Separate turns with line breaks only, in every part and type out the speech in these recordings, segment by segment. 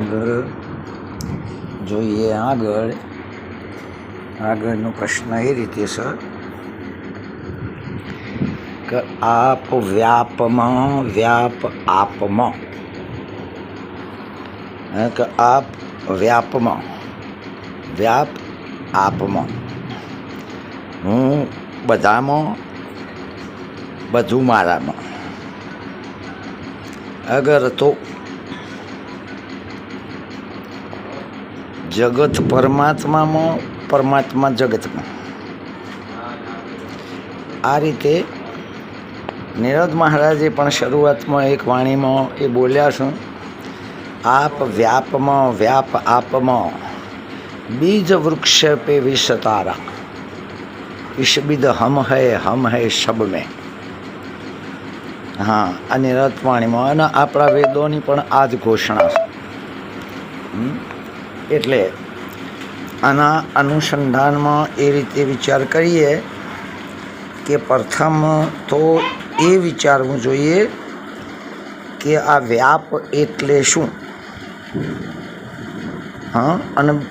અંદર જોઈએ આગળ. આગળનો પ્રશ્ન એ રીતે, સર, કે આપ વ્યાપમાં વ્યાપ આપમાં. કે આપ વ્યાપમાં વ્યાપ આપમાં. હું બધામાં, બધું મારામાં. અગર તો જગત પરમાત્મામાં, પરમાત્મા જગતમાં. આ રીતે નિરદ મહારાજે પણ શરૂઆતમાં એક વાણીમાં એ બોલ્યા છું, આપ વ્યાપમાં, વ્યાપ આપમાં, બીજ વૃક્ષ પે વિષ ઈશબિદ હમ હૈ હમ હૈ શબ મેં હા, આ રથવાણીમાં વાણીમાં અને આપણા વેદોની પણ આ જ ઘોષણા છે? એટલે આના અનુસંધાનમાં એ રીતે વિચાર કરીએ કે પ્રથમ તો એ વિચારવું જોઈએ કે આ વ્યાપ એટલે શું? હા, અને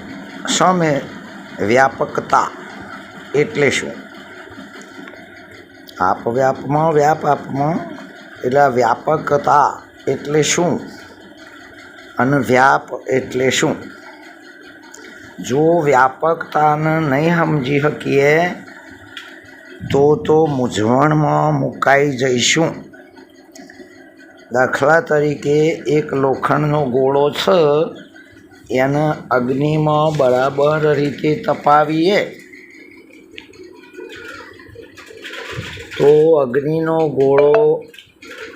સામે વ્યાપકતા એટલે શું? આપ વ્યાપમાં વ્યાપ આપમાં, એટલે આ વ્યાપકતા એટલે શું? અને વ્યાપ એટલે શું? જો વ્યાપકતાને નહીં સમજી શકીએ, તો તો મૂંઝવણમાં મુકાઈ જઈશું. દાખલા તરીકે એક લોખંડનો ગોળો છે, એને અગ્નિમાં બરાબર રીતે તપાવીએ. તો અગ્નિનો ગોળો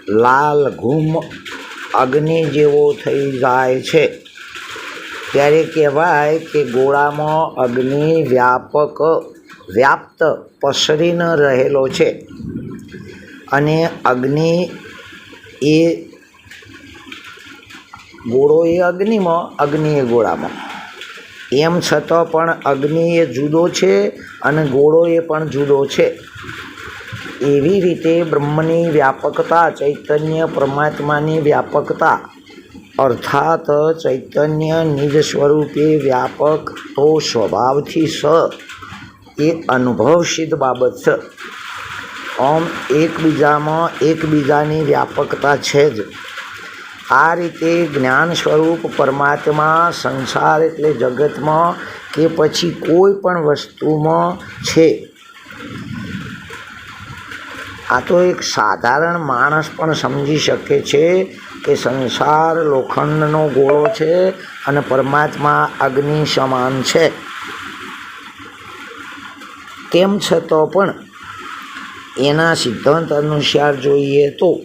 લાલ ઘૂમ અગ્નિ જેવો થઈ જાય છે. ત્યારે કહેવાય કે ગોળામાં અગ્નિ વ્યાપક, વ્યાપ્ત પસરીને રહેલો છે. અને અગ્નિ એ ગોળો એ અગ્નિમાં અગ્નિ એ ગોળામાં. એમ છતાં પણ અગ્નિ એ જુદો છે અને ગોળો એ પણ જુદો છે. એવી રીતે બ્રહ્મની વ્યાપકતા, ચૈતન્ય પરમાત્માની વ્યાપકતા અર્થાત ચૈતન્ય નિજ સ્વરૂપે વ્યાપક તો સ્વભાવથી સ. એ અનુભવસિદ્ધ બાબત છે આમ એકબીજામાં એકબીજાની વ્યાપકતા છે જ. આ રીતે જ્ઞાન સ્વરૂપ પરમાત્મા સંસાર એટલે જગતમાં કે પછી કોઈ પણ વસ્તુમાં છે. આ તો એક સાધારણ માણસ પણ સમજી શકે છે કે સંસાર લોખંડનો ગોળો છે અને પરમાત્મા અગ્નિ સમાન છે. તેમ છતાં પણ એના સિદ્ધાંત અનુસાર જોઈએ તો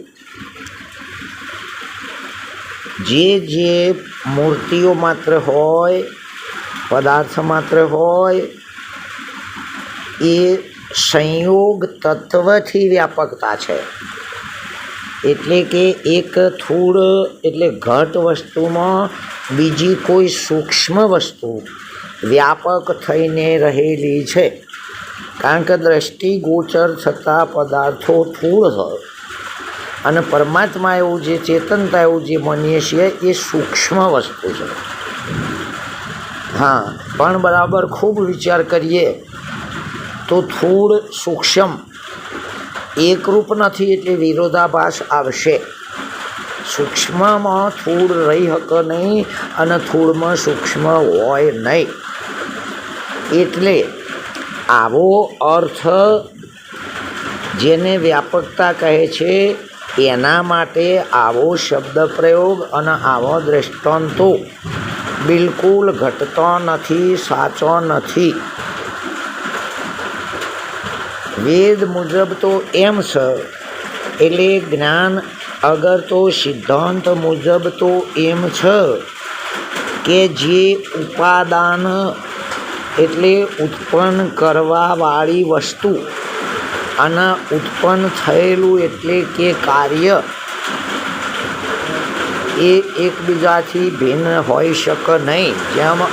જે જે મૂર્તિઓ માત્ર હોય, પદાર્થ માત્ર હોય, એ સંયોગ તત્વથી વ્યાપકતા છે. એટલે કે એક થૂળ એટલે ઘટ વસ્તુમાં બીજી કોઈ સૂક્ષ્મ વસ્તુ વ્યાપક થઈને રહેલી છે. કારણ કે દ્રષ્ટિગોચર થતા પદાર્થો થૂળ હોય. અને પરમાત્મા એવું જે ચેતનતા એવું જે માનીએ છીએ એ સૂક્ષ્મ વસ્તુ છે. હા, પણ બરાબર ખૂબ વિચાર કરીએ તો થોડ સૂક્ષ્મ એકરૂપ નથી એટલે વિરોધાભાસ આવશે. સૂક્ષ્મમાં થૂળ રહી શકે નહીં અને થૂળમાં સૂક્ષ્મ હોય નહીં. એટલે આવો અર્થ જેને વ્યાપકતા કહે છે, એના માટે આવો શબ્દ પ્રયોગ અને આવો દ્રષ્ટાંતો બિલકુલ ઘટતો નથી, સાચો નથી. વેદ મુજબ તો એમ છે એટલે જ્ઞાન અગર તો સિદ્ધાંત મુજબ તો એમ, છે. કે જે ઉપાદાન એટલે ઉત્પન્ન કરવાવાળી વસ્તુ અને ઉત્પન્ન થયેલું એટલે કે કાર્ય એ એકબીજાથી ભિન્ન હોઈ શકે નહીં. જેમ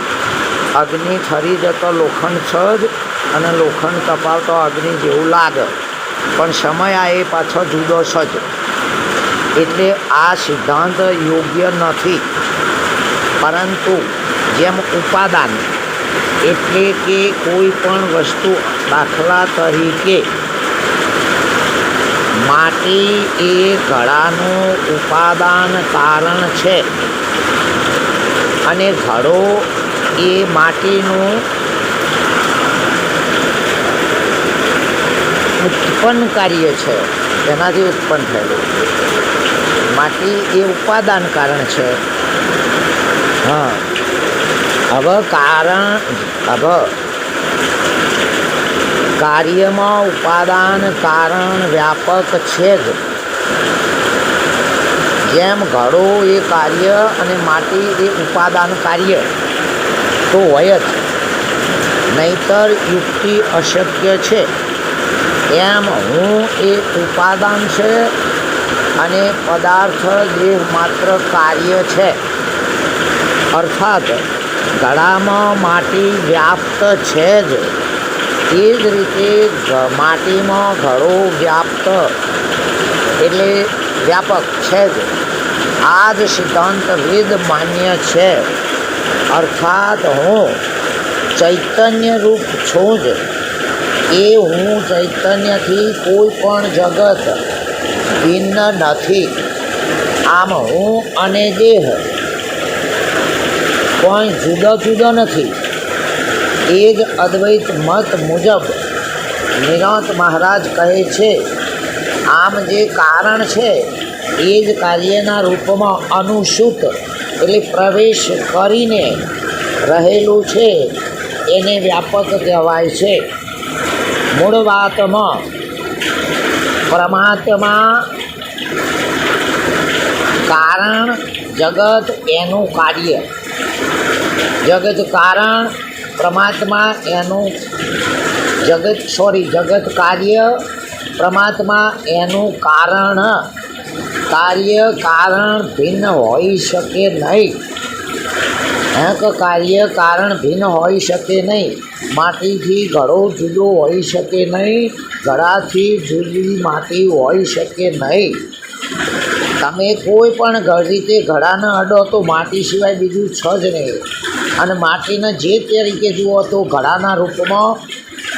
અગ્નિ ઠરી જતો લોખંડ છે જ અને લોખંડ કપાવતો અગ્નિ જેવું લાગે. પણ સમય આ એ પાછો જુદો છ જ એટલે આ સિદ્ધાંત યોગ્ય નથી. પરંતુ જેમ ઉપાદાન એટલે કે કોઈ પણ વસ્તુ દાખલા તરીકે માટી એ ઘડાનું ઉપાદાન કારણ છે. અને ઘડો એ માટીનું ઉત્પન્ન કાર્ય છે તેનાથી ઉત્પન્ન થયેલું. માટી એ ઉપાદાન કારણ છે. હા. હવે કારણ હવે કાર્યમાં ઉપાદાન કારણ વ્યાપક છે જ જેમ ઘડો એ કાર્ય અને માટી એ ઉપાદાન કાર્ય, તો હોય જ નહીતર યુક્તિ અશક્ય છે. એમ હું એ ઉપાદાન છે અને પદાર્થ દેહ માત્ર કાર્ય છે. અર્થાત ગળામાં માટી વ્યાપ્ત છે જ. એ જ રીતે માટીમાં ઘડો વ્યાપ્ત એટલે વ્યાપક છે જ. આ જ સિદ્ધાંત વેદ માન્ય છે. અર્થાત હું ચૈતન્ય રૂપ છું જ. એ હું ચૈતન્યથી કોઈ પણ જગત ભિન્ન નથી. આમ હું અને દેહ કોઈ જુદો જુદો નથી. એ જ અદ્વૈત મત મુજબ નિરાંત મહારાજ કહે છે, આમ જે કારણ છે, એ જ કાર્યના રૂપમાં અનુસૂત એટલે પ્રવેશ કરીને રહેલું છે, એને વ્યાપક કહેવાય છે. મૂળ વાતમાં પરમાત્મા. કારણ જગત એનું કાર્ય. જગત કારણ પરમાત્મા એનું જગત સોરી જગત કાર્ય પરમાત્મા એનું કારણ. કાર્ય કારણ ભિન્ન હોઈ શકે નહીં. એક કાર્ય કારણ ભિન્ન હોઈ શકે નહીં. માટીથી ઘડો જુદો હોઈ શકે નહીં. ઘડાથી જુદી માટી હોઈ શકે નહીં. તમે કોઈ પણ રીતે ઘડાને અડો તો માટી સિવાય બીજું છ જ નહીં. અને માટીને જે તરીકે જુઓ તો ઘડાના રૂપમાં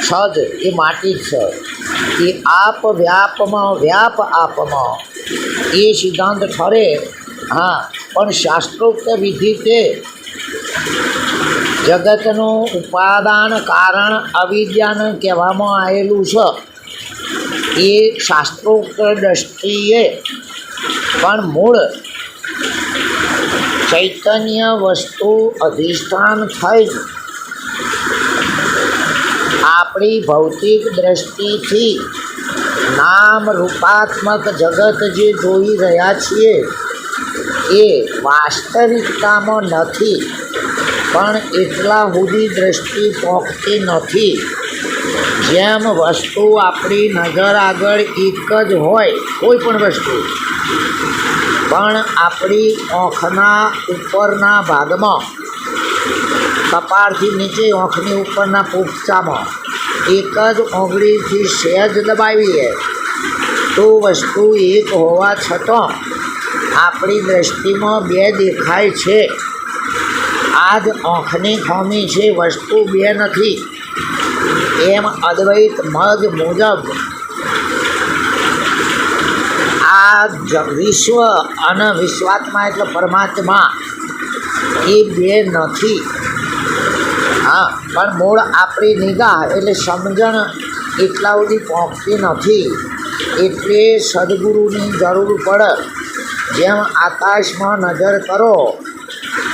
છ જ, એ માટી જ છે. એ આપ વ્યાપમાં, વ્યાપ આપમાં. એ સિદ્ધાંત ઠરે. હા, પણ શાસ્ત્રોક્ત વિધિ તે જગતનું ઉપાદાન કારણ અવિદ્યાને કહેવામાં આવેલું છે. એ શાસ્ત્રોક્ત દ્રષ્ટિએ પણ મૂળ ચૈતન્ય વસ્તુ અધિષ્ઠાન થઈ આપણી ભૌતિક દ્રષ્ટિથી નામ રૂપાત્મક જગત જે જોઈ રહ્યા છીએ, એ વાસ્તવિકતામાં નથી. પણ એટલા સુધી દ્રષ્ટિ પહોંચતી નથી. જેમ વસ્તુ આપણી નજર આગળ એક જ હોય, કોઈ પણ વસ્તુ. પણ આપણી આંખના ઉપરના ભાગમાં, કપાળથી નીચે આંખની ઉપરના પોપચામાં, એક જ આંગળીથી સહેજ દબાવીએ, તો વસ્તુ એક હોવા છતાં આપણી દ્રષ્ટિમાં બે દેખાય છે. આ જ આંખની ખામી છે, વસ્તુ બે નથી. એમ અદ્વૈત મત મુજબ આ વિશ્વ અને વિશ્વાત્મા એટલે પરમાત્મા. એ બે નથી. હા, પણ મૂળ આપણી નિગાહ એટલે સમજણ એટલા સુધી પહોંચતી નથી. એટલે સદગુરુની જરૂર પડે. જેમ આકાશમાં નજર કરો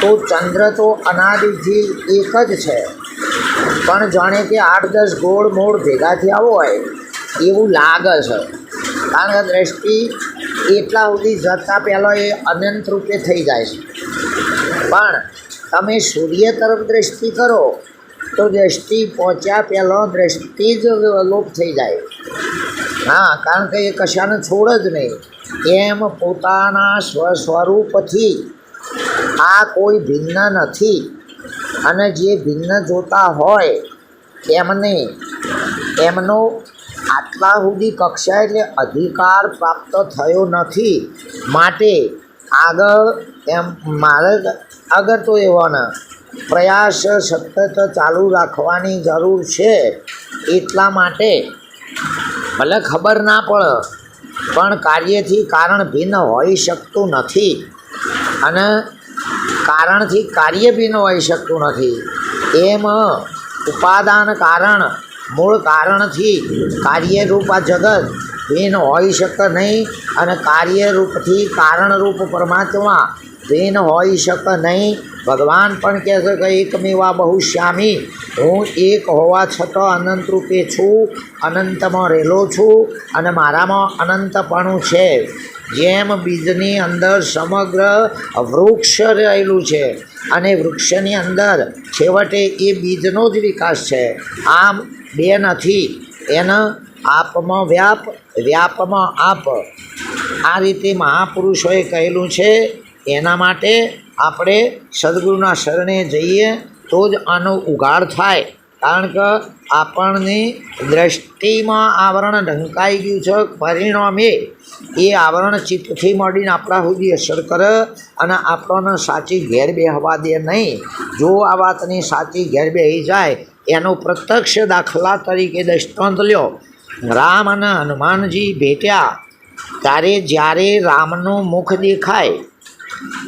તો ચંદ્ર તો અનાદિથી એક જ છે. પણ જાણે કે આઠ દસ ગોળ મોળ ભેગા થયા હોય, એવું લાગે છે. કારણ કે દ્રષ્ટિ એટલા સુધી જતાં પહેલાં એ અનંત રૂપે થઈ જાય છે. પણ તમે સૂર્ય તરફ દ્રષ્ટિ કરો, તો દ્રષ્ટિ પહોંચ્યા પહેલાં દ્રષ્ટિ જ લોપ થઈ જાય. હા, કારણ કે એ કશાને છોડ જ નહીં. એમ પોતાના સ્વ સ્વરૂપથી આ કોઈ ભિન્ન નથી. અને જે ભિન્ન જોતા હોય એમને એમનો આટલા સુધી કક્ષા એટલે અધિકાર પ્રાપ્ત થયો નથી. માટે આગળ એમ મારે આગળ તો એવાના પ્રયાસ સતત ચાલુ રાખવાની જરૂર છે એટલા માટે ભલે ખબર ના પડે, પણ કાર્યથી કારણ ભિન્ન હોઈ શકતું નથી. અને કારણથી કાર્ય ભિન્ન હોઈ શકતું નથી. એમ ઉપાદાન કારણ, મૂળ કારણથી કાર્યરૂપ આ જગત ભિન્ન હોઈ શકે નહીં અને કાર્યરૂપથી કારણરૂપ પરમાત્મા ભિન્ન હોઈ શકે નહીં. ભગવાન પણ કહે છે કે એકમેવા બહુ શ્યામી. હું એક હોવા છતાં અનંત રૂપે છું, અનંતમાં રહેલો છું અને મારામાં અનંતપણું છે. જેમ બીજની અંદર સમગ્ર વૃક્ષ રહેલું છે અને વૃક્ષની અંદર છેવટે એ બીજનો જ વિકાસ છે. આમ બે નથી, એને આપમાં વ્યાપ, વ્યાપમાં આપ. આ રીતે મહાપુરુષોએ કહેલું છે એના માટે આપણે સદગુરુના શરણે જઈએ તો જ આનો ઉઘાડ થાય. કારણ કે આપણની દ્રષ્ટિમાં આવરણ ઢંકાઈ ગયું છે, પરિણામે એ આવરણ ચિત્તથી મળીને આપણા સુધી અસર કરે અને આપણને સાચી ઘેર બેહવા દે નહીં. જો આ વાતની સાચી ઘેર બેહી જાય, એનો પ્રત્યક્ષ દાખલા તરીકે દૃષ્ટાંત લ્યો. રામ અને હનુમાનજી ભેટ્યા. ત્યારે જ્યારે રામનું મુખ દેખાય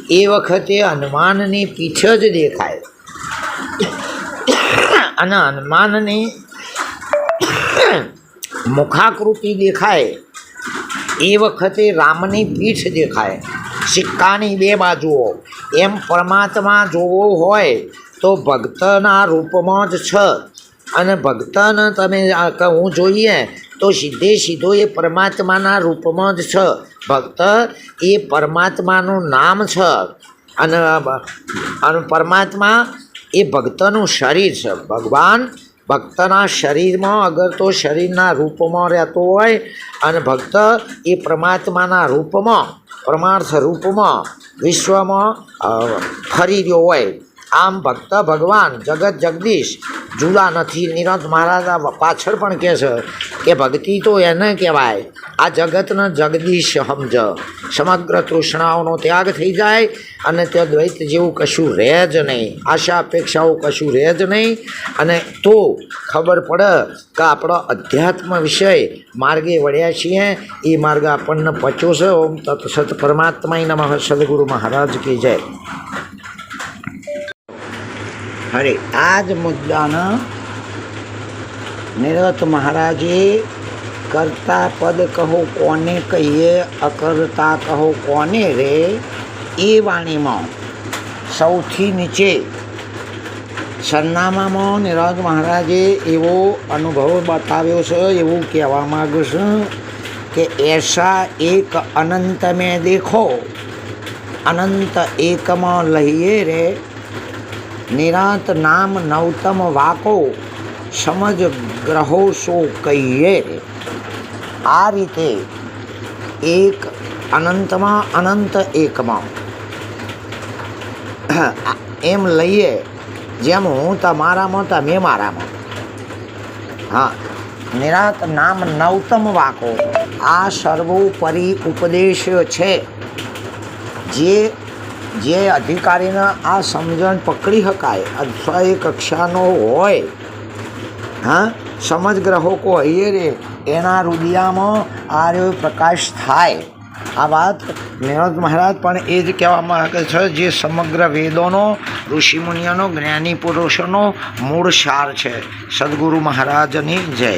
એ વખતે હનુમાનની પીઠ જ દેખાય. અને હનુમાનની મુખાકૃતિ દેખાય. એ વખતે રામની પીઠ દેખાય. સિક્કાની બે બાજુઓ. એમ પરમાત્મા જોવો હોય તો ભક્તના રૂપમાં જ છ. અને ભક્તને તમે હું જોઈએ તો સીધે સીધો એ પરમાત્માના રૂપમાં જ છે. ભક્ત એ પરમાત્માનું નામ છે. અને અને પરમાત્મા એ ભક્તનું શરીર છે. ભગવાન ભક્તના શરીરમાં અગર તો શરીરના રૂપમાં રહેતો હોય અને ભક્ત એ પરમાત્માના રૂપમાં, પરમાર્થ રૂપમાં વિશ્વમાં ફરી રહ્યો હોય આમ ભક્ત ભગવાન જગત જગદીશ. જુદા નથી નિરંત મહારાજ પાછળ પણ કહે છે કે ભક્તિ તો એને કહેવાય. આ જગતને જગદીશ સમજ. સમગ્ર તૃષ્ણાઓનો ત્યાગ થઈ જાય અને તે દ્વૈત જેવું કશું રહે જ નહીં. આશા અપેક્ષાઓ કશું રહે જ નહીં. અને તો ખબર પડે કે આપણો અધ્યાત્મ વિષય માર્ગે વળ્યા છીએ. એ માર્ગ આપણને પચ્યો છે. ઓમ તત્સત પરમાત્મા નમઃ. સદગુરુ મહારાજ કી જય. અરે આ જ મુદ્દાના નિરત મહારાજે કરતા પદ કહો કોને કહીએ, અકર્તા કહો કોને રે? એ વાણીમાં સૌથી નીચે સરનામામાં નિરજ મહારાજે એવો અનુભવ બતાવ્યો છે, એવું કહેવા માગું છું કે એસા એક અનંત મેં દેખો, અનંત એકમાં લઈએ રે. નિરાંત નામ નવતમ વાકો સમજ ગ્રહો સો કહીએ. આ રીતે એક અનંતમાં અનંત એકમાં. એમ લઈએ, જેમ હું તમારામાં તમે મારામાં. હા, નિરાંત નામ નવતમ વાકો. આ સર્વોપરી ઉપદેશ છે. જે જે અધિકારીને આ સમજણ પકડી શકાય અથવા એ કક્ષાનો હોય, હા સમજ ગ્રહકો હૈયે એના રુદિયામાં આ રહ્યો પ્રકાશ થાય. આ વાત નિરજ મહારાજ પણ એ જ કહેવામાં આવે છે જે સમગ્ર વેદોનો, ઋષિમુનિઓનો જ્ઞાની પુરુષોનો મૂળ સાર છે. સદગુરુ મહારાજની જય.